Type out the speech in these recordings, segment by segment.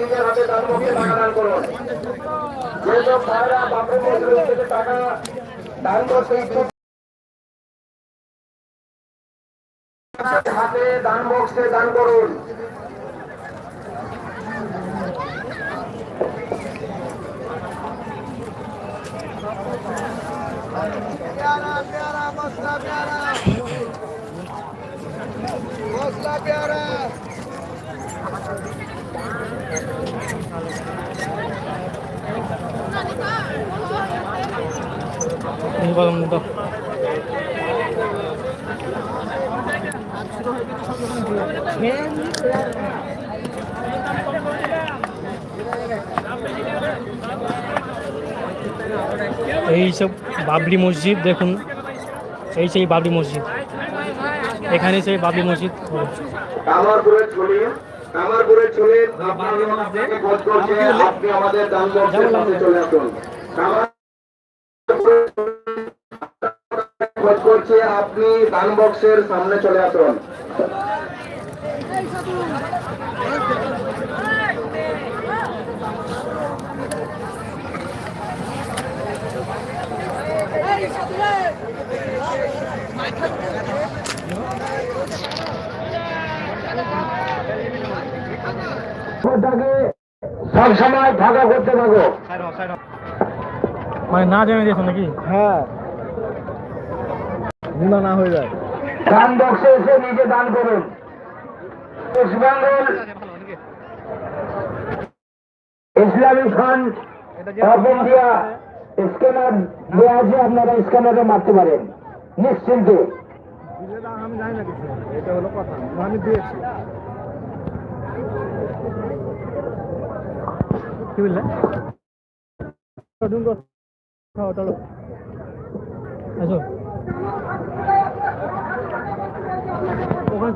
নিজের হাতে দান বক্সে টাকা দান করুন যেসব ভাইরা বাপের মজুরি থেকে টাকা দান করতে ইচ্ছুক হাতে দান বক্সে দান করুন प्यारा प्यारा मसला प्यारा मसला प्यारा এই সব বাবরি মসজিদ দেখুন। এই সেই বাবরি মসজিদ। এখানে সেই বাবরি মসজিদ। আপনি আমাদের দান চলে আসুন। খোঁজ করছে আপনি দান বক্সের সামনে চলে আসুন। ওটাকে সবসময় ফাঁকা করতে থাকো। মানে না জেনে দিয়েছ নাকি? হ্যাঁ। গুণা না হয়ে যায়। দান বক্সে এসে নিজে দান করুন। বেঙ্গল ইসলামী ফান্ড অফ ইন্ডিয়া স্ক্যানার দেওয়া আছে আপনারা স্ক্যানারে মারতে পারেন। নিশ্চিন্তে। আমি জানি না কিছু। এটা হলো কথা। আমি দিয়েছি কি বললে আসো ওখানে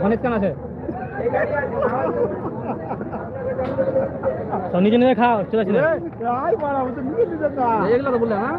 অনেক কেন আছে? তো নিজে নিজে খাও চলে আসলে এগুলো তো হ্যাঁ?